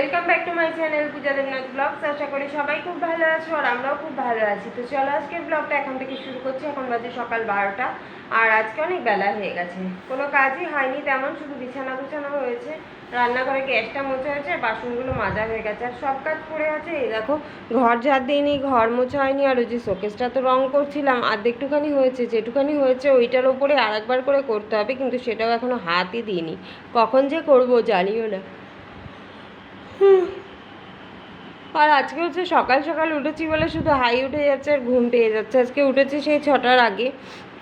Welcome back to my channel Puja Debnath vlogs আশা করি সবাই খুব ভালো আছো আর আমরাও খুব ভালো আছি। তো চলো আজকের ব্লগটা এখন থেকে শুরু করছি। এখন বাজে সকাল বারোটা। আর আজকে অনেক বেলা হয়ে গেছে। কোনো কাজই হয়নি, তেমন শুধু বিছানা গুছানো হয়েছে। রান্নাঘরে গ্যাসটা মোছা হয়েছে, আর বাসনগুলো মাজা হয়ে গেছে। আর সব কাজ পড়ে আছে। এই দেখো, ঘর ঝাড় দিইনি, ঘর মোছা হয়নি। আর ওই যে শোকেসটা তো রং করছিলাম, আর্ধেকটুখানি হয়েছে, যেটুখানি হয়েছে ওইটার ওপরে আরেকবার করে করতে হবে, কিন্তু সেটাও এখনও হাতই দিইনি। কখন যে করব জানিও না। আর আজকে হচ্ছে সকাল সকাল উঠেছি বলে শুধু হাই উঠে যাচ্ছে আর ঘুম পেয়ে যাচ্ছে। আজকে উঠেছি সেই ছটার আগে।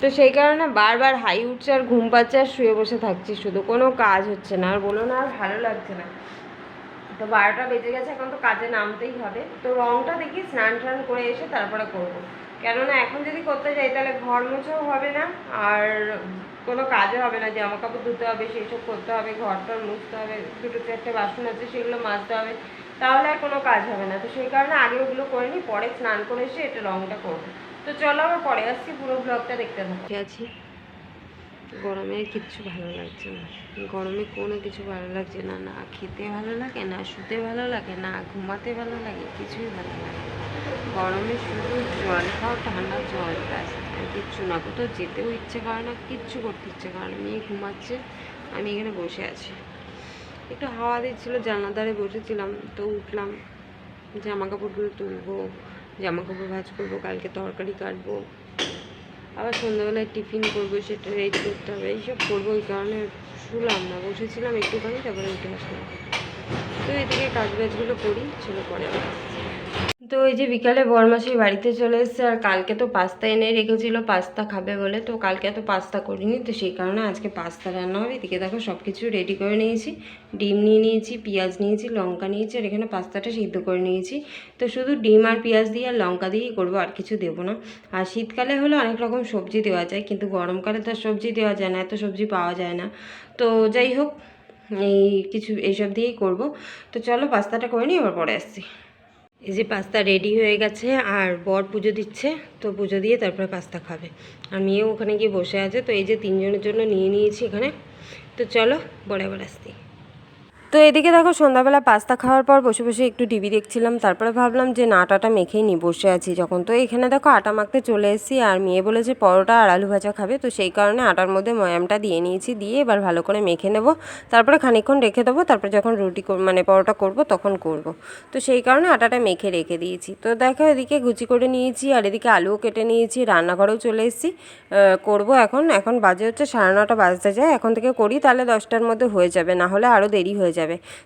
তো সেই কারণে বারবার হাই উঠছে আর ঘুম পাচ্ছে আর শুয়ে বসে থাকছি। শুধু কোনো কাজ হচ্ছে না। আর বলো না আর ভালো লাগছে না। তো বারোটা বেজে গেছে, এখন তো কাজে নামতেই হবে। তো রংটা দেখি স্নান টান করে এসে তারপরে করব। কেননা এখন যদি করতে যাই, তাহলে ঘর মোছাও হবে না, আর কোনো কাজও হবে না জামা কাপড় ধুতে হবে সেই সব করতে হবে ঘর টর মুছতে হবে, দুটো চারটে বাসন আছে, সেগুলো মাজতে হবে, তাহলে আর কোনো কাজ হবে না। তো সেই কারণে আগে ওগুলো করে নিই, পরে স্নান করে এসে এটা রংটা করব। তো চলো আবার পরে আসছি, পুরো ব্লগটা দেখতে থাকি। আছি। গরমে কিচ্ছু ভালো লাগছে না। গরমে কোনো কিছু ভালো লাগছে না না খেতে ভালো লাগে, না শুতে ভালো লাগে, না ঘুমাতে ভালো লাগে, কিছুই ভালো লাগে না। গরমে শুধু জল খাও, ঠান্ডা জল ব্যাস। কিচ্ছু না, কোথাও যেতেও ইচ্ছে করে না, কিচ্ছু করতে ইচ্ছে করে না। মেয়ে ঘুমাচ্ছে, আমি এখানে বসে আছি। একটু হাওয়া দিচ্ছিল জানলা ধারে বসেছিলাম, তো উঠলাম। জামা কাপড়গুলো তুলবো জামা কাপড় ভাজ করব, কালকে তরকারি কাটবো। আবার সন্ধ্যাবেলায় টিফিন করব, সেটা রেডি করতে হবে। এইসব করব ওই কারণে শুলাম না। বসেছিলাম একটুখানি, তারপরে উঠে আসলাম। তো এদিকে কাজ বাজগুলো করি, চলো পরে আবার। তো এই যে বিকালে বরমাসি বাড়িতে চলে এসেছে আর কালকে তো পাস্তা এনে রেখেছিল, পাস্তা খাবে বলে। তো কালকে তো পাস্তা করিনি, তো সেই কারণে আজকে পাস্তা রান্না হবে। এদিকে দেখো সব কিছু রেডি করে নিয়েছি। ডিম নিয়ে নিয়েছি, পেঁয়াজ নিয়েছি, লঙ্কা নিয়েছি আর এখানে পাস্তাটা সিদ্ধ করে নিয়েছি। তো শুধু ডিম আর পেঁয়াজ দিয়ে আর লঙ্কা দিয়েই করব, আর কিছু দেবো না। আর শীতকালে হলে অনেক রকম সবজি দেওয়া যায়, কিন্তু গরমকালে তো আর সবজি দেওয়া যায় না, এত সবজি পাওয়া যায় না। তো যাই হোক, এই কিছু এইসব দিয়েই করব। তো চলো পাস্তাটা করে নিই আবার পরে আসছি। এই যে পাস্তা রেডি হয়ে গেছে আর বর পুজো দিচ্ছে, তো পুজো দিয়ে তারপরে পাস্তা খাবে। আর মেয়েও ওখানে গিয়ে বসে আছে, তো এই যে তিনজনের জন্য নিয়ে নিয়েছি এখানে। তো চলো বড় এবার আসছি। তো এদিকে দেখো, সন্ধ্যাবেলা পাস্তা খাওয়ার পর বসে বসে একটু টিভি দেখছিলাম, তারপরে ভাবলাম যে না আটাটা মেখেই নি বসে আছি যখন। তো এখানে দেখো, আটা মাখতে চলে এসেছি, আর মেয়ে বলেছে পরোটা আর আলু ভাজা খাবে, তো সেই কারণে আটার মধ্যে ময়ামটা দিয়ে নিয়েছি, দিয়ে এবার ভালো করে মেখে নেব। তারপরে খানিকক্ষণ রেখে দেবো, তারপরে যখন রুটি মানে পরোটা করব তখন করব। তো সেই কারণে আটাটা মেখে রেখে দিয়েছি। তো দেখো, এদিকে গুচি করে নিয়েছি, আর এদিকে আলুও কেটে নিয়েছি, রান্নাঘরেও চলে এসেছি। করব এখন এখন বাজে হচ্ছে সাড়ে নটা বাজতে যায়, এখন থেকে করি, তাহলে দশটার মধ্যে হয়ে যাবে, না হলে আরও দেরি হয়ে যাবে।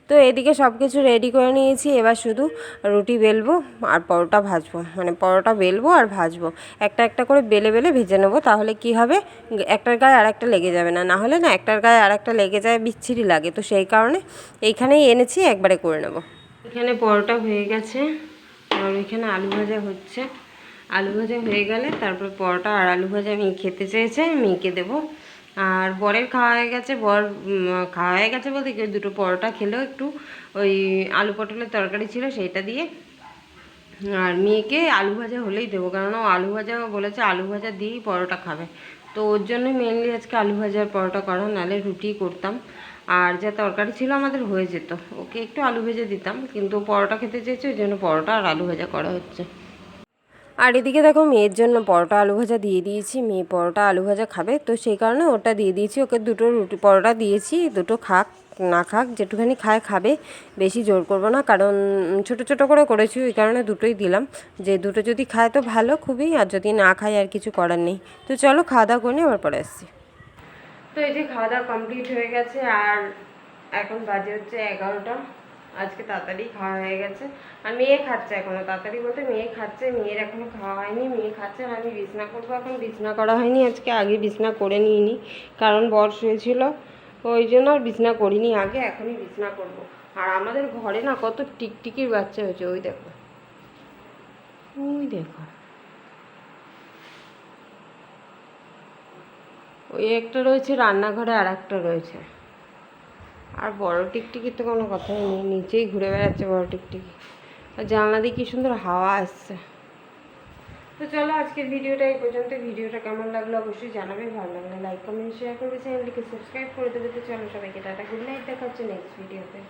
তো এদিকে সব কিছু রেডি করে নিয়েছি। এবার শুধু রুটি বেলবো আর পরোটা ভাজবো। মানে পরোটা বেলবো আর ভাজবো। একটা একটা করে বেলে বেলে ভেজে নেব। তাহলে কি হবে? একটার গায়ে আর একটা লেগে যাবে না। না হলে না একটার গায়ে আর একটা লেগে যায়, বিচ্ছিরি লাগে। তো সেই কারণে এইখানেই এনেছি, একবারে করে নেব। এখানে পরোটা হয়ে গেছে। আর এখানে আলু ভাজা হচ্ছে। আলু ভাজা হয়ে গেলে তারপর পরোটা আর আলু ভাজা মেয়ে খেতে চেয়েছে, মেয়েকে দেবো। আর বরের খাওয়া হয়ে গেছে, বর খাওয়া হয়ে গেছে বলতে কি দুটো পরোটা খেলেও একটু, ওই আলু পটলের তরকারি ছিল সেইটা দিয়ে। আর মেয়েকে আলু ভাজা হলেই দেবো, কেননা ও আলু ভাজা বলেছে আলু ভাজা দিয়েই পরোটা খাবে। তো ওর জন্য মেনলি আজকে আলু ভাজার পরোটা করা, নাহলে রুটি করতাম। আর যা তরকারি ছিল আমাদের হয়ে যেত, ওকে একটু আলু ভেজে দিতাম, কিন্তু পরোটা খেতে চেয়েছে, ওই জন্য পরোটা আর আলু ভাজা করা হচ্ছে। আর এদিকে দেখো মেয়ের জন্য পরোটা আলু ভাজা দিয়ে দিয়েছি। মেয়ে পরোটা আলু ভাজা খাবে। তো সেই কারণে ওটা দিয়ে দিয়েছি। ওকে দুটো রুটি পরোটা দিয়েছি। দুটো খাক, না খাক, যেটুখানি খায় খাবে। বেশি জোর করব না। কারণ ছোট ছোট করে করেছি, ওই কারণে দুটোই দিলাম। যে দুটো যদি খায় তো ভালো খুবই, আর যদি না খায় আর কিছু করার নেই। তো চলো খাওয়া দাওয়া করে নিয়ে আবার পরে আসছি। তো এই যে খাওয়া দাওয়া কমপ্লিট হয়ে গেছে, আর এখন বাজে হচ্ছে এগারোটা। আজকে তাড়াতাড়ি খাওয়া হয়ে গেছে। আর মেয়ে খাচ্ছে এখনও। তাড়াতাড়ি বলতে মেয়ে খাচ্ছে, মেয়ের এখনও খাওয়া হয়নি, মেয়ে খাচ্ছে, আর আমি বিছনা করব এখন। বিছনা করা হয়নি, আজকে আগে বিছনা করে নিইনি, কারণ বর শুয়েছিল। ওই জন্য আর বিছনা করিনি, আগে এখনই বিছনা করব। আর আমাদের ঘরে না কত টিকটিকির বাচ্চা হয়েছে, ওই দেখো। ওই দেখো। ওই একটা রয়েছে, রান্নাঘরে আর একটা রয়েছে। আর বড় টিকটিকি তো কোনো কথাই নেই, নিচেই ঘুরে বেড়াচ্ছে বড় টিকটিকি। আর জানলা দিয়ে কি সুন্দর হাওয়া আসছে। তো চলো আজকের ভিডিওটা এই পর্যন্ত। ভিডিওটা কেমন লাগল অবশ্যই জানাবে ভালো লাগলে লাইক কমেন্ট শেয়ার করবে। চ্যানেলটিকে সাবস্ক্রাইব করে দেবে। তো চলো সবাইকে টাটা। গুড নাইট দেখা হচ্ছে নেক্সট ভিডিওতে